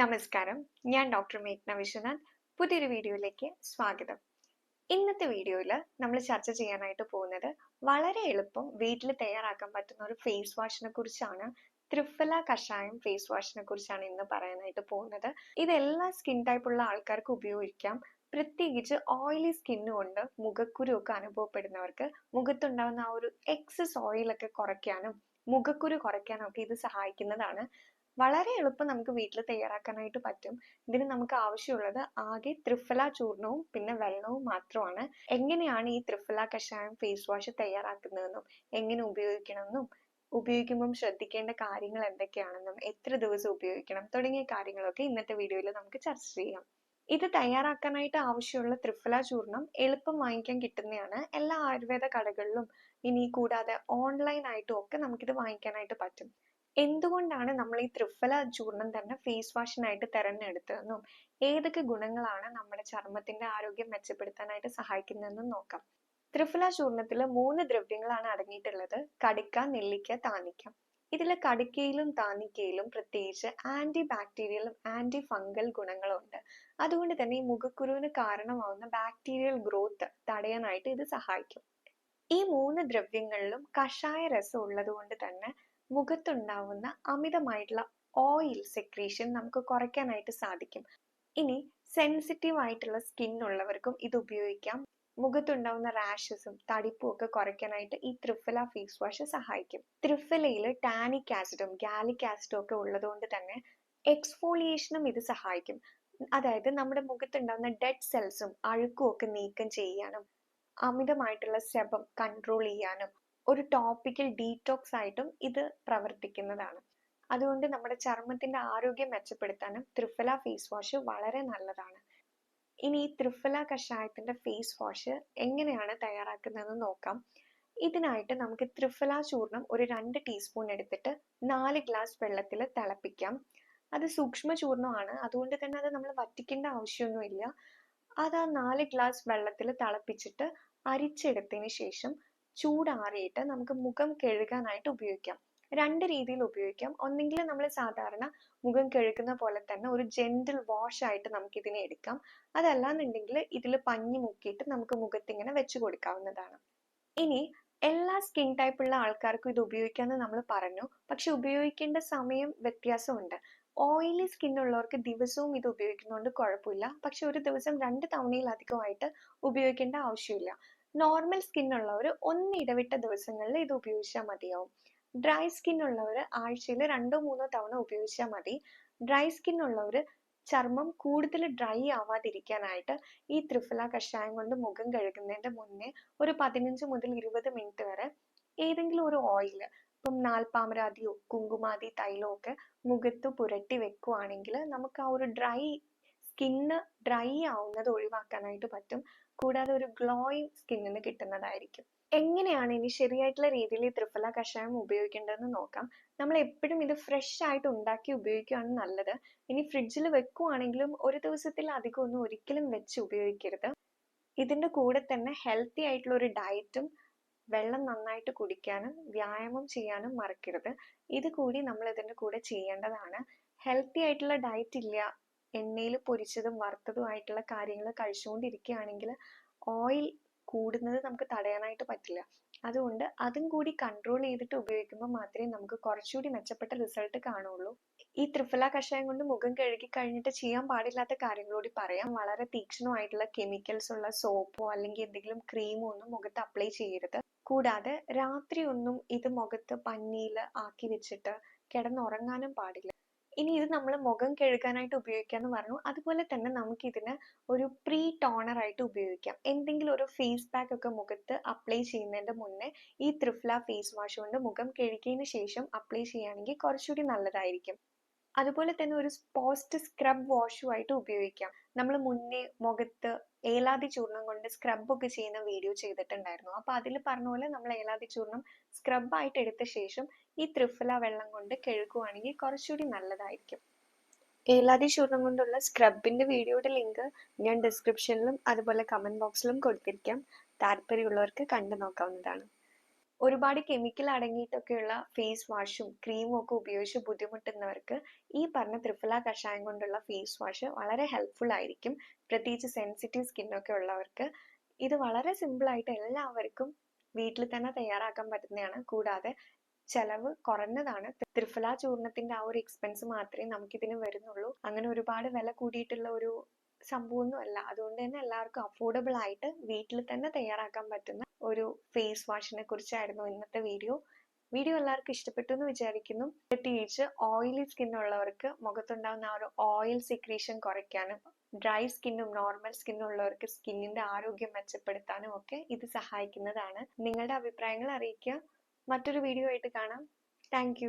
നമസ്കാരം. ഞാൻ ഡോക്ടർ മേഘ്ന വിശ്വനാഥ്. പുതിയൊരു വീഡിയോയിലേക്ക് സ്വാഗതം. ഇന്നത്തെ വീഡിയോയിൽ നമ്മൾ ചർച്ച ചെയ്യാനായിട്ട് പോകുന്നത് വളരെ എളുപ്പം വീട്ടിൽ തയ്യാറാക്കാൻ പറ്റുന്ന ഒരു ഫേസ് വാഷിനെ കുറിച്ചാണ്. ത്രിഫല കഷായം ഫേസ് വാഷിനെ കുറിച്ചാണ് ഇന്ന് പറയാനായിട്ട് പോകുന്നത്. ഇത് എല്ലാ സ്കിൻ ടൈപ്പ് ഉള്ള ആൾക്കാർക്ക് ഉപയോഗിക്കാം. പ്രത്യേകിച്ച് ഓയിലി സ്കിന്ന് കൊണ്ട് മുഖക്കുരു ഒക്കെ അനുഭവപ്പെടുന്നവർക്ക് മുഖത്തുണ്ടാകുന്ന ആ ഒരു എക്സസ് ഓയിലൊക്കെ കുറയ്ക്കാനും മുഖക്കുരു കുറയ്ക്കാനും ഒക്കെ ഇത് സഹായിക്കുന്നതാണ്. വളരെ എളുപ്പം നമുക്ക് വീട്ടിൽ തയ്യാറാക്കാനായിട്ട് പറ്റും. ഇതിന് നമുക്ക് ആവശ്യമുള്ളത് ആകെ ത്രിഫല ചൂർണവും പിന്നെ വെള്ളവും മാത്രമാണ്. എങ്ങനെയാണ് ഈ ത്രിഫല കഷായം ഫേസ് വാഷ് തയ്യാറാക്കുന്നതെന്നും എങ്ങനെ ഉപയോഗിക്കണമെന്നും ഉപയോഗിക്കുമ്പം ശ്രദ്ധിക്കേണ്ട കാര്യങ്ങൾ എന്തൊക്കെയാണെന്നും എത്ര ദിവസം ഉപയോഗിക്കണം തുടങ്ങിയ കാര്യങ്ങളൊക്കെ ഇന്നത്തെ വീഡിയോയിൽ നമുക്ക് ചർച്ച ചെയ്യാം. ഇത് തയ്യാറാക്കാനായിട്ട് ആവശ്യമുള്ള ത്രിഫല ചൂർണം എളുപ്പം വാങ്ങിക്കാൻ കിട്ടുന്നതാണ്. എല്ലാ ആയുർവേദ കടകളിലും ഇനി കൂടാതെ ഓൺലൈൻ ആയിട്ടും ഒക്കെ നമുക്കിത് വാങ്ങിക്കാനായിട്ട് പറ്റും. എന്തുകൊണ്ടാണ് നമ്മൾ ഈ ത്രിഫല ചൂർണം തന്നെ ഫേസ് വാഷിനായിട്ട് തിരഞ്ഞെടുത്തതെന്നും ഏതൊക്കെ ഗുണങ്ങളാണ് നമ്മുടെ ചർമ്മത്തിന്റെ ആരോഗ്യം മെച്ചപ്പെടുത്താനായിട്ട് സഹായിക്കുന്നതെന്നും നോക്കാം. ത്രിഫല ചൂർണത്തിൽ മൂന്ന് ദ്രവ്യങ്ങളാണ് അടങ്ങിയിട്ടുള്ളത്. കടിക്ക നെല്ലിക്ക താനിക്ക ഇതിൽ കടിക്കയിലും താനിക്കയിലും പ്രത്യേകിച്ച് ആന്റി ബാക്ടീരിയലും ആന്റി ഫംഗൽ ഗുണങ്ങളുണ്ട്. അതുകൊണ്ട് തന്നെ ഈ മുഖക്കുരുവിന് കാരണമാവുന്ന ബാക്ടീരിയൽ ഗ്രോത്ത് തടയാനായിട്ട് ഇത് സഹായിക്കും. ഈ മൂന്ന് ദ്രവ്യങ്ങളിലും കഷായ രസം ഉള്ളത് കൊണ്ട് തന്നെ മുഖത്തുണ്ടാവുന്ന അമിതമായിട്ടുള്ള ഓയിൽ സെക്രീഷൻ നമുക്ക് കുറയ്ക്കാനായിട്ട് സാധിക്കും. ഇനി സെൻസിറ്റീവ് ആയിട്ടുള്ള സ്കിൻ ഉള്ളവർക്കും ഇത് ഉപയോഗിക്കാം. മുഖത്തുണ്ടാവുന്ന റാഷസും തടിപ്പും ഒക്കെ കുറയ്ക്കാനായിട്ട് ഈ ത്രിഫല ഫേസ് വാഷ് സഹായിക്കും. ത്രിഫലയിൽ ടാനിക് ആസിഡും ഗാലിക് ആസിഡും ഒക്കെ ഉള്ളതുകൊണ്ട് തന്നെ എക്സ്ഫോളിയേഷനും ഇത് സഹായിക്കും. അതായത് നമ്മുടെ മുഖത്തുണ്ടാവുന്ന ഡെഡ് സെൽസും അഴുക്കും ഒക്കെ നീക്കം ചെയ്യാനും അമിതമായിട്ടുള്ള സെബം കൺട്രോൾ ചെയ്യാനും ഒരു ടോപ്പിക്കൽ ഡീറ്റോക്സ് ആയിട്ടും ഇത് പ്രവർത്തിക്കുന്നതാണ്. അതുകൊണ്ട് നമ്മുടെ ചർമ്മത്തിന്റെ ആരോഗ്യം മെച്ചപ്പെടുത്താനും ത്രിഫല ഫേസ് വാഷ് വളരെ നല്ലതാണ്. ഇനി ത്രിഫല കഷായത്തിന്റെ ഫേസ് വാഷ് എങ്ങനെയാണ് തയ്യാറാക്കുന്നതെന്ന് നോക്കാം. ഇതിനായിട്ട് നമുക്ക് ത്രിഫല ചൂർണം ഒരു രണ്ട് ടീസ്പൂൺ എടുത്തിട്ട് നാല് ഗ്ലാസ് വെള്ളത്തിൽ തിളപ്പിക്കാം. അത് സൂക്ഷ്മ ചൂർണമാണ് അതുകൊണ്ട് തന്നെ അത് നമ്മൾ വറ്റിക്കേണ്ട ആവശ്യമൊന്നുമില്ല. അത് ആ നാല് ഗ്ലാസ് വെള്ളത്തിൽ തിളപ്പിച്ചിട്ട് അരിച്ചെടുത്തതിന് ശേഷം ചൂടാറിയിട്ട് നമുക്ക് മുഖം കഴുകാനായിട്ട് ഉപയോഗിക്കാം. രണ്ട് രീതിയിൽ ഉപയോഗിക്കാം. ഒന്നെങ്കിൽ നമ്മൾ സാധാരണ മുഖം കഴുകുന്ന പോലെ തന്നെ ഒരു ജെന്റിൽ വാഷ് ആയിട്ട് നമുക്ക് ഇതിനെ എടുക്കാം. അതല്ലാന്നുണ്ടെങ്കിൽ ഇതിൽ പഞ്ഞി മുക്കിയിട്ട് നമുക്ക് മുഖത്ത് ഇങ്ങനെ വെച്ച് കൊടുക്കാവുന്നതാണ്. ഇനി എല്ലാ സ്കിൻ ടൈപ്പ് ഉള്ള ആൾക്കാർക്കും ഇത് ഉപയോഗിക്കാമെന്ന് നമ്മൾ പറഞ്ഞു. പക്ഷെ ഉപയോഗിക്കേണ്ട സമയം വ്യത്യാസമുണ്ട്. ഓയിലി സ്കിൻ ഉള്ളവർക്ക് ദിവസവും ഇത് ഉപയോഗിക്കുന്നതുകൊണ്ട് കുഴപ്പമില്ല. പക്ഷെ ഒരു ദിവസം രണ്ട് തവണയിലധികമായിട്ട് ഉപയോഗിക്കേണ്ട ആവശ്യമില്ല. നോർമൽ സ്കിൻ ഉള്ളവർ ഒന്ന് ഇടവിട്ട ദിവസങ്ങളിൽ ഇത് ഉപയോഗിച്ചാൽ മതിയാവും. ഡ്രൈ സ്കിൻ ഉള്ളവർ ആഴ്ചയിൽ രണ്ടോ മൂന്നോ തവണ ഉപയോഗിച്ചാൽ മതി. ഡ്രൈ സ്കിൻ ഉള്ളവർ ചർമ്മം കൂടുതൽ ഡ്രൈ ആവാതിരിക്കാനായിട്ട് ഈ ത്രിഫല കഷായം കൊണ്ട് മുഖം കഴുകുന്നതിന്റെ മുന്നേ ഒരു പതിനഞ്ച് മുതൽ ഇരുപത് മിനിറ്റ് വരെ ഏതെങ്കിലും ഒരു ഓയിൽ ഇപ്പം നാൽപ്പാമരാതിയോ കുങ്കുമാതി തൈലമോ ഒക്കെ മുഖത്ത് പുരട്ടി വെക്കുവാണെങ്കിൽ നമുക്ക് ആ ഒരു ഡ്രൈ സ്കിന്ന് ഡ്രൈ ആവുന്നത് ഒഴിവാക്കാനായിട്ട് പറ്റും. കൂടാതെ ഒരു ഗ്ലോയിങ് സ്കിന്നിന് കിട്ടുന്നതായിരിക്കും. എങ്ങനെയാണ് ഇനി ശരിയായിട്ടുള്ള രീതിയിൽ ഈ ത്രിഫല കഷായം ഉപയോഗിക്കേണ്ടതെന്ന് നോക്കാം. നമ്മൾ എപ്പോഴും ഇത് ഫ്രഷ് ആയിട്ട് ഉണ്ടാക്കി ഉപയോഗിക്കുകയാണ് നല്ലത്. ഇനി ഫ്രിഡ്ജിൽ വെക്കുവാണെങ്കിലും ഒരു ദിവസത്തിൽ അധികം ഒന്നും ഒരിക്കലും വെച്ച് ഉപയോഗിക്കരുത്. ഇതിന്റെ കൂടെ തന്നെ ഹെൽത്തി ആയിട്ടുള്ള ഒരു ഡയറ്റും വെള്ളം നന്നായിട്ട് കുടിക്കാനും വ്യായാമം ചെയ്യാനും മറക്കരുത്. ഇത് കൂടി നമ്മൾ ഇതിന്റെ കൂടെ ചെയ്യേണ്ടതാണ്. ഹെൽത്തി ആയിട്ടുള്ള ഡയറ്റ് ഇല്ല എണ്ണയിൽ പൊരിച്ചതും വറുത്തതും ആയിട്ടുള്ള കാര്യങ്ങൾ കഴിച്ചുകൊണ്ടിരിക്കുകയാണെങ്കിൽ ഓയിൽ കൂടുന്നത് നമുക്ക് തടയാനായിട്ട് പറ്റില്ല. അതുകൊണ്ട് അതും കൂടി കൺട്രോൾ ചെയ്തിട്ട് ഉപയോഗിക്കുമ്പോൾ മാത്രമേ നമുക്ക് കുറച്ചുകൂടി മെച്ചപ്പെട്ട റിസൾട്ട് കാണുള്ളൂ ഈ ത്രിഫല കഷായം കൊണ്ട് മുഖം കഴുകി കഴിഞ്ഞിട്ട് ചെയ്യാൻ പാടില്ലാത്ത കാര്യങ്ങളോടി പറയാം. വളരെ തീക്ഷ്ണമായിട്ടുള്ള കെമിക്കൽസ് ഉള്ള സോപ്പോ അല്ലെങ്കിൽ എന്തെങ്കിലും ക്രീമോ ഒന്നും മുഖത്ത് അപ്ലൈ ചെയ്യരുത്. കൂടാതെ രാത്രി ഒന്നും ഇത് മുഖത്ത് പഞ്ഞിയിൽ ആക്കി വെച്ചിട്ട് കിടന്നുറങ്ങാനും പാടില്ല. ഇനി ഇത് നമ്മൾ മുഖം കഴുകാനായിട്ട് ഉപയോഗിക്കാന്ന് പറഞ്ഞു. അതുപോലെ തന്നെ നമുക്ക് ഇതിന് ഒരു പ്രീ ടോണർ ആയിട്ട് ഉപയോഗിക്കാം. എന്തെങ്കിലും ഒരു ഫേസ് പാക്ക് ഒക്കെ മുഖത്ത് അപ്ലൈ ചെയ്യുന്നതിന്റെ മുന്നേ ഈ ത്രിഫ്ല ഫേസ് വാഷ് കൊണ്ട് മുഖം കഴുകിയതിന് ശേഷം അപ്ലൈ ചെയ്യുകയാണെങ്കിൽ കുറച്ചുകൂടി നല്ലതായിരിക്കും. അതുപോലെ തന്നെ ഒരു പോസ്റ്റ് സ്ക്രബ് വാഷുമായിട്ട് ഉപയോഗിക്കാം. നമ്മൾ മുന്നേ മുഖത്ത് ഏലാതി ചൂർണം കൊണ്ട് സ്ക്രബ് ഒക്കെ ചെയ്യുന്ന വീഡിയോ ചെയ്തിട്ടുണ്ടായിരുന്നു. അപ്പൊ അതിൽ പറഞ്ഞ പോലെ നമ്മൾ ഏലാതി ചൂർണം സ്ക്രബ് ആയിട്ട് എടുത്ത ശേഷം ഈ ത്രിഫല വെള്ളം കൊണ്ട് കഴുകുവാണെങ്കിൽ കുറച്ചുകൂടി നല്ലതായിരിക്കും. ഏലാതി ചൂർണം കൊണ്ടുള്ള സ്ക്രബിന്റെ വീഡിയോയുടെ ലിങ്ക് ഞാൻ ഡിസ്ക്രിപ്ഷനിലും അതുപോലെ കമന്റ് ബോക്സിലും കൊടുത്തിരിക്കാം. താല്പര്യമുള്ളവർക്ക് കണ്ടു നോക്കാവുന്നതാണ് ഒരുപാട് കെമിക്കൽ അടങ്ങിയിട്ടൊക്കെയുള്ള ഫേസ് വാഷും ക്രീമും ഒക്കെ ഉപയോഗിച്ച് ബുദ്ധിമുട്ടുന്നവർക്ക് ഈ പറഞ്ഞ ത്രിഫല കഷായം കൊണ്ടുള്ള ഫേസ് വാഷ് വളരെ ഹെൽപ്ഫുൾ ആയിരിക്കും. പ്രത്യേകിച്ച് സെൻസിറ്റീവ് സ്കിന്നൊക്കെ ഉള്ളവർക്ക്. ഇത് വളരെ സിമ്പിൾ ആയിട്ട് എല്ലാവർക്കും വീട്ടിൽ തന്നെ തയ്യാറാക്കാൻ പറ്റുന്നതാണ്. കൂടാതെ ചെലവ് കുറഞ്ഞതാണ്. ത്രിഫല ചൂർണത്തിന്റെ ആ ഒരു എക്സ്പെൻസ് മാത്രമേ നമുക്കിതിന് വരുന്നുള്ളൂ. അങ്ങനെ ഒരുപാട് വില കൂടിയിട്ടുള്ള ഒരു സംഭവമൊന്നും അല്ല അതുകൊണ്ട് തന്നെ എല്ലാവർക്കും അഫോർഡബിൾ ആയിട്ട് വീട്ടിൽ തന്നെ തയ്യാറാക്കാൻ പറ്റുന്ന ഒരു ഫേസ് വാഷിനെ കുറിച്ചായിരുന്നു ഇന്നത്തെ വീഡിയോ വീഡിയോ എല്ലാവർക്കും ഇഷ്ടപ്പെട്ടു എന്ന് വിചാരിക്കുന്നു. പ്രത്യേകിച്ച് ഓയിലി സ്കിൻ ഉള്ളവർക്ക് മുഖത്തുണ്ടാകുന്ന ആ ഒരു ഓയിൽ സിക്രീഷൻ കുറയ്ക്കാനും ഡ്രൈ സ്കിന്നും നോർമൽ സ്കിന്നും ഉള്ളവർക്ക് സ്കിന്നിന്റെ ആരോഗ്യം മെച്ചപ്പെടുത്താനും ഒക്കെ ഇത് സഹായിക്കുന്നതാണ്. നിങ്ങളുടെ അഭിപ്രായങ്ങൾ അറിയിക്കുക. മറ്റൊരു വീഡിയോ ആയിട്ട് കാണാം. താങ്ക്